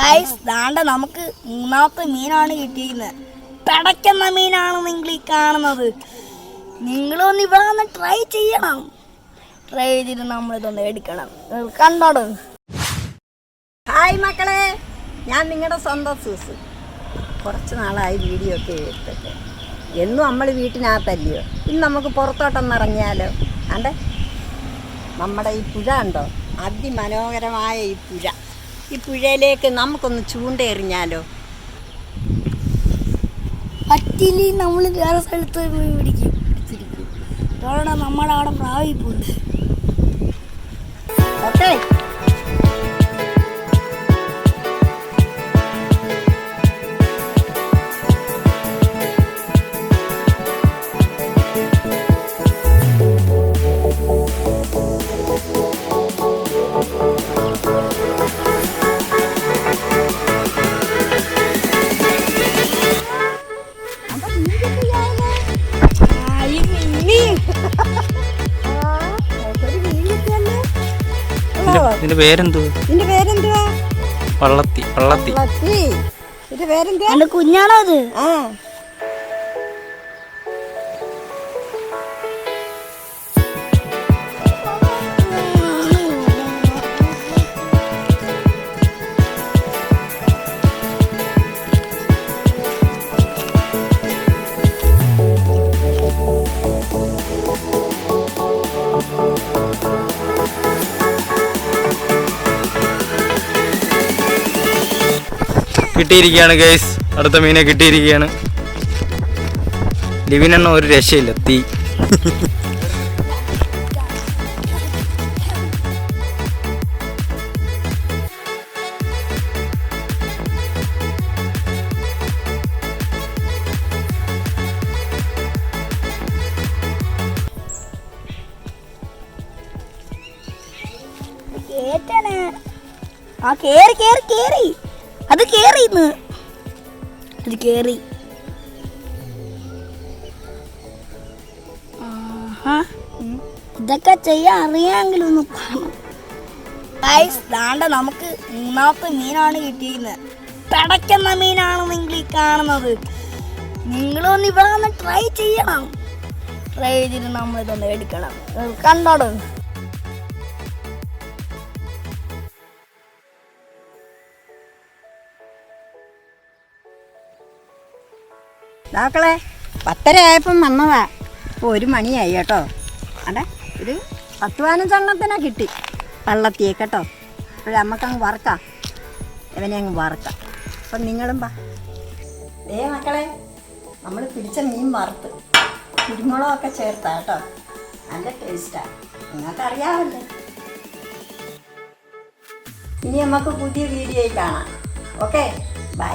ദാണ്ട നമുക്ക് മൂന്നാമത്തെ മീനാണ് കിട്ടിയിരുന്നത് പിടയ്ക്കുന്ന മീനാണ് നിങ്ങൾ ഈ കാണുന്നത്. നിങ്ങളൊന്ന് ഇവിടെ വന്ന് ട്രൈ ചെയ്യണം. ട്രൈ ചെയ്തിട്ട് നമ്മളിതൊന്ന് എടുക്കണം. കണ്ടോട് ഹായ് മക്കളെ. ഞാൻ നിങ്ങളുടെ സ്വന്തം സൂസ്. കുറച്ച് നാളായി വീഡിയോ ഒക്കെ എടുത്തിട്ട്. എന്നും നമ്മൾ വീട്ടിനകത്തല്ലയോ? ഇന്ന് നമുക്ക് പുറത്തോട്ടൊന്ന് ഇറങ്ങിയാലോ? അണ്ടേ നമ്മുടെ ഈ പുഴ ഉണ്ടോ അതിമനോഹരമായ ഈ പുഴ. ഈ പുഴയിലേക്ക് നമുക്കൊന്ന് ചൂണ്ടയെറിഞ്ഞാലോ പറ്റില്ല നമ്മൾ വേറെ സ്ഥലത്ത് പോയി പിടിക്കും അവിടെ പ്രാവിപ്പുണ്ട് ഇതിന്റെ ഇതിന്റെ നിന്റെ പേരെന്തുവാ? പള്ളത്തി പള്ളത്തി. ഇത് പേരെന്തുവാ? എന്റെ കുഞ്ഞാണോ അത്? ആ. കിട്ടിയിരിക്കുകയാണ് ഗൈസ് അടുത്ത മീനെ കിട്ടിയിരിക്കുകയാണ്. ലിവിനെണ്ണ ഒരു രക്ഷയില്ല തീ. ആ കേറി കേറി കേറി. അത് കേറി ഇന്ന് അത് കേറി. ഇതൊക്കെ ചെയ്യാൻ അറിയാമെങ്കിലും ഒന്ന് ദാണ്ട നമുക്ക് മൂന്നാമത്തെ മീനാണ് കിട്ടിയിരിക്കുന്നത് പിടയ്ക്കുന്ന മീനാണ് നിങ്ങൾ ഈ കാണുന്നത്. നിങ്ങളൊന്ന് ഇവിടെ വന്ന് ട്രൈ ചെയ്യണം. ട്രൈ ചെയ്തിട്ട് നമ്മളിതൊന്ന് എടുക്കണം. കണ്ടോട് ഡാക്കളെ പത്തര ആയപ്പം വന്നതാ. ഇപ്പോൾ ഒരു മണിയായി കേട്ടോ. അടെ ഒരു പത്ത് പതിനഞ്ചെണ്ണത്തിനാ കിട്ടി. പള്ളത്തിയെ കേട്ടോ. അപ്പോഴേ നമുക്കങ്ങ് വറക്കാം. ഇവനെ അങ്ങ് വറക്കാം. അപ്പം നിങ്ങളും വാ. ഏ മക്കളെ നമ്മൾ പിടിച്ച മീൻ വറുത്ത്. കുരുമുളകൊക്കെ ചേർത്താ കേട്ടോ. നല്ല ടേസ്റ്റാ നിങ്ങൾക്ക് അറിയാമല്ലേ ഇനി നമുക്ക് പുതിയ വീഡിയോയിൽ കാണാം. Okay bye